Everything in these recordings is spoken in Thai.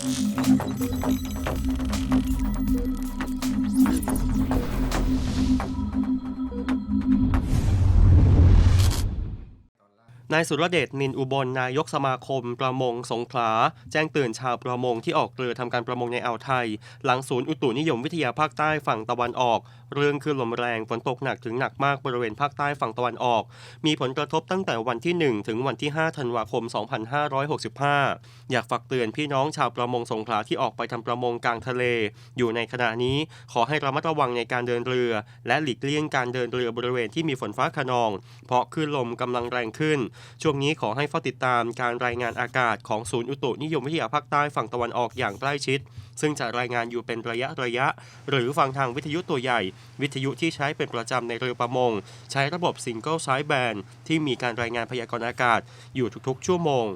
Thank you. นายสุรเดชนินอุบลนายกสมาคม ประมงสงขลา แจ้งเตือนชาวประมงที่ออกเรือทำการประมงในอ่าวไทย หลังศูนย์อุตุนิยมวิทยาภาคใต้ฝั่งตะวันออก เรื่องคลื่นลมแรงฝนตกหนักถึงหนักมากบริเวณภาคใต้ฝั่งตะวันออก มีผลกระทบตั้งแต่วันที่ 1 ถึงวันที่ 5 ธันวาคม 2565 อยากฝากเตือนพี่น้องชาวประมงสงขลาที่ออกไปทำประมงกลางทะเล อยู่ในขณะนี้ขอให้ระมัดระวังในการเดินเรือ และหลีกเลี่ยงการเดินเรือบริเวณที่มีฝนฟ้าขนอง เพราะคลื่นลมกำลังแรงขึ้นช่วงนี้ขอให้เฝ้าติดตามการรายงานอากาศของศูนย์อุตุนิยมวิทยาภาคใต้ฝั่งตะวันออกอย่างใกล้ชิด ซึ่งจะรายงานอยู่เป็นระยะระยะ หรือฟังทางวิทยุตัวใหญ่ วิทยุที่ใช้เป็นประจำในเรือประมง ใช้ระบบซิงเกิลไซด์แบนที่มีการรายงานพยากรณ์อากาศ อยู่ทุกๆ ชั่วโมง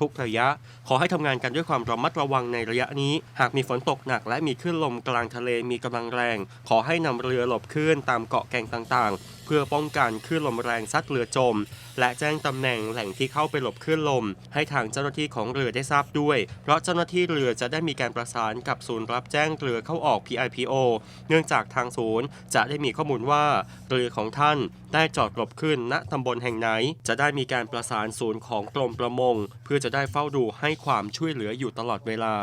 ทุกๆ ระยะ ขอให้ทำงานกันด้วยความระมัดระวังในระยะนี้ หากมีฝนตกหนักและมีคลื่นลมกลางทะเลมีกำลังแรง ขอให้นำเรือหลบคลื่นตามเกาะแก่งต่างๆ พื่อป้องกันคลื่นลมแรงซัดเรือจม และแจ้งตำแหน่งแหล่งที่เข้าไปหลบคลื่นลม ให้ทางเจ้าหน้าที่ของเรือได้ทราบด้วย เพราะเจ้าหน้าที่เรือจะได้มีการประสานกับศูนย์รับแจ้งเรือเข้าออก PIPO เนื่องจากทางศูนย์จะได้มีข้อมูลว่าเรือของท่านได้จอดหลบขึ้นณตำบลแห่งไหน จะได้มีการประสานศูนย์ของกรมประมง เพื่อจะได้เฝ้าดูให้ความช่วยเหลืออยู่ตลอดเวลา